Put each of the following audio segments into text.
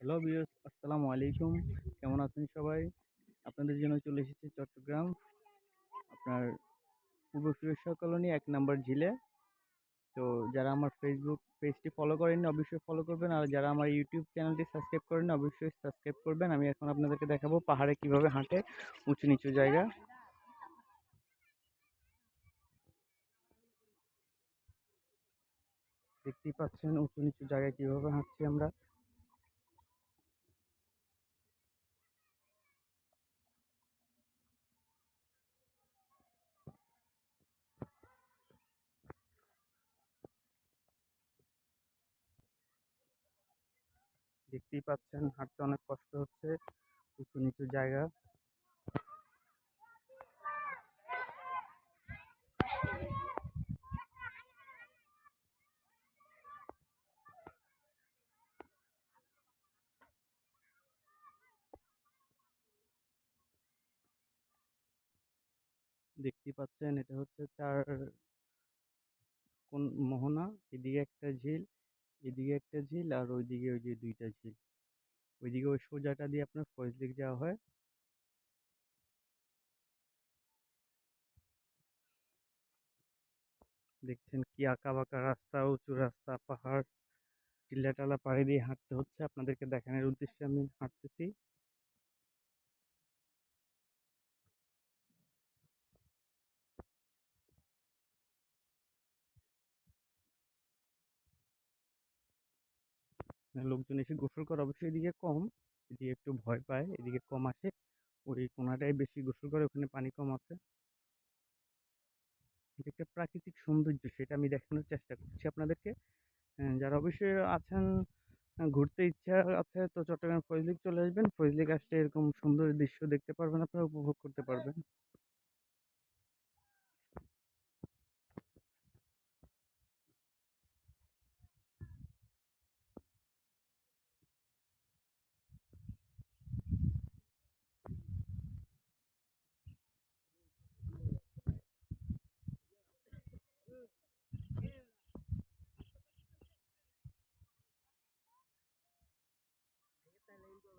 Hello বিয়স আসসালামু আলাইকুম। কেমন আছেন সবাই? আপনাদের জন্য চলে এসেছি চট্টগ্রাম। আপনার পূর্ব ফিরোজশাহ কলোনি এক নাম্বার ঝিলে। তো যারা আমার ফেসবুক পেজটি ফলো করেননি, অবশ্যই ফলো করবেন। আর যারা আমার ইউটিউব চ্যানেলটি সাবস্ক্রাইব করেন অবশ্যই সাবস্ক্রাইব করবেন। আমি এখন আপনাদেরকে দেখাবো পাহাড়ে কীভাবে হাঁটে উঁচু নিচু জায়গা। দেখতেই পাচ্ছেন উঁচু নিচু জায়গায় কীভাবে হাঁটছি আমরা। দেখতেই পাচ্ছেন, হাঁটতে অনেক কষ্ট হচ্ছে, উঁচু নিচু জায়গা। দেখতেই পাচ্ছেন, এটা হচ্ছে চার কোন মোহনা, এদিকে একটা ঝিল। এদিকে একটা ঝিল আর ওইদিকে ওই যে দুইটা ঝিল। ওইদিকে ওই সোজাটা দিয়ে আপনার ফয়েজ যাওয়া হয়। দেখছেন কি আঁকা বাঁকা রাস্তা, উঁচু রাস্তা, পাহাড় টিলা টালা পাড়ি দিয়ে হাঁটতে হচ্ছে। আপনাদেরকে দেখানোর উদ্দেশ্যে আমি হাঁটতেছি। লোকজন এসে গোসল করে অবশ্যই এদিকে কম, এদিকে একটু ভয় পায়, এদিকে কম আসে। ওই কোনাটায় বেশি গোসল করে, ওখানে পানি কম আছে। এটা একটা প্রাকৃতিক সৌন্দর্য, সেটা আমি দেখানোর চেষ্টা করছি আপনাদেরকে। যারা অবশ্যই আছেন ঘুরতে ইচ্ছা আছে, তো চট্টগ্রাম ফজলিক চলে আসবেন। ফজলিক আসলে এরকম সুন্দর দৃশ্য দেখতে পারবেন, আপনারা উপভোগ করতে পারবেন।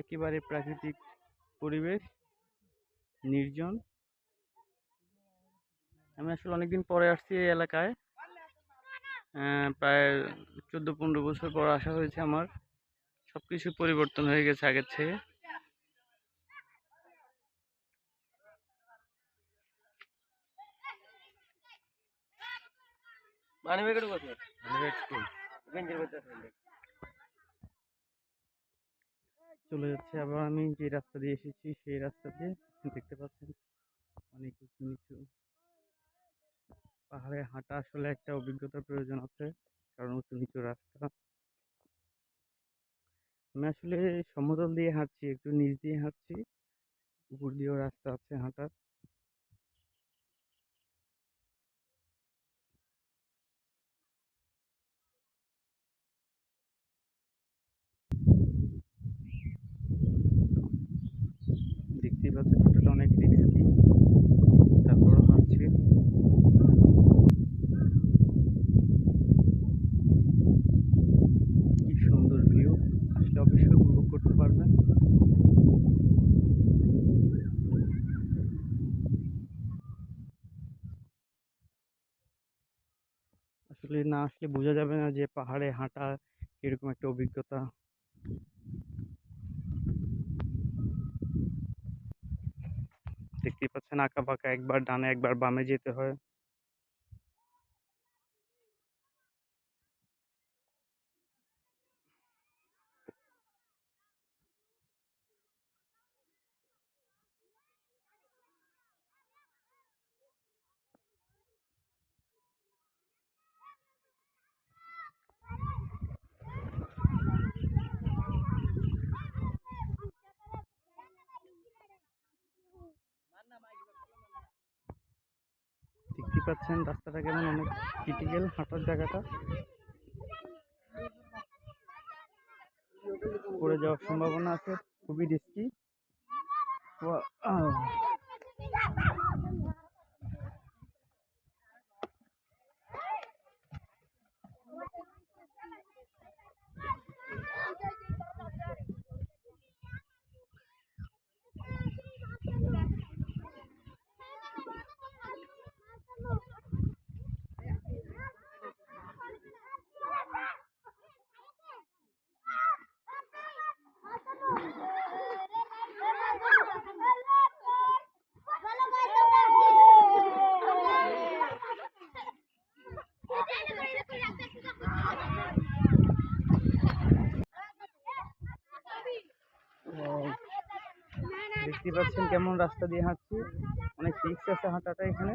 একেবারে প্রাকৃতিক পরিবেশ নির্জন। আমি আসলে অনেকদিন পরে আসছি এই এলাকায়। প্রায় চোদ্দ পনেরো বছর পর আসা হয়েছে আমার। সব কিছু পরিবর্তন হয়ে গেছে আগের থেকে মানে বেগড় কত গেঞ্জির ভিতরে ফেললে। চলে যাচ্ছে। আবার আমি যে রাস্তা দিয়ে এসেছি, সেই রাস্তা দিয়ে দেখতে পাচ্ছেন অনেক উঁচু নিচু পাহাড়ে হাঁটা আসলে একটা অভিজ্ঞতার প্রয়োজন আছে, কারণ উঁচু নিচু রাস্তা। আমি আসলে সমতল দিয়ে হাঁটছি, একটু নিচ দিয়ে হাঁটছি, উপর দিয়েও রাস্তা আছে হাঁটার। পাচ্ছেন হাঁটাটা অনেক রিস্কি তারপরও হাঁটছি। কি সুন্দর ভিউ আসলে অবশ্যই উপভোগ করতে পারবেন। আসলে না আসলে বোঝা যাবে না যে পাহাড়ে হাঁটা কীরকম একটা অভিজ্ঞতা। দেখতেই পাচ্ছেন আঁকা বাঁকা একবার ডানে একবার বামে যেতে হয়। পাচ্ছেন রাস্তাটা কেমন অনেক ক্রিটিক্যাল হাঁটার জায়গাটা। পড়ে যাওয়ার সম্ভাবনা আছে খুবই রিস্কি দেখতে পাচ্ছেন কেমন রাস্তা দিয়ে হাঁটছি। অনেক রিক্স আছে হাঁটাটা এখানে।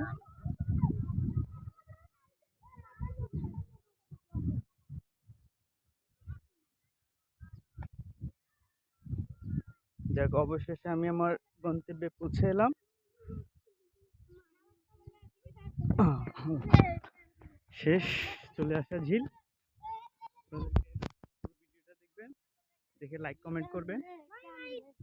যাক, অবশেষে আমি আমার গন্তব্যে পৌঁছে এলাম। শেষ, চলে আসা ঝিল। ভিডিওটা দেখবেন, দেখে লাইক কমেন্ট করবেন।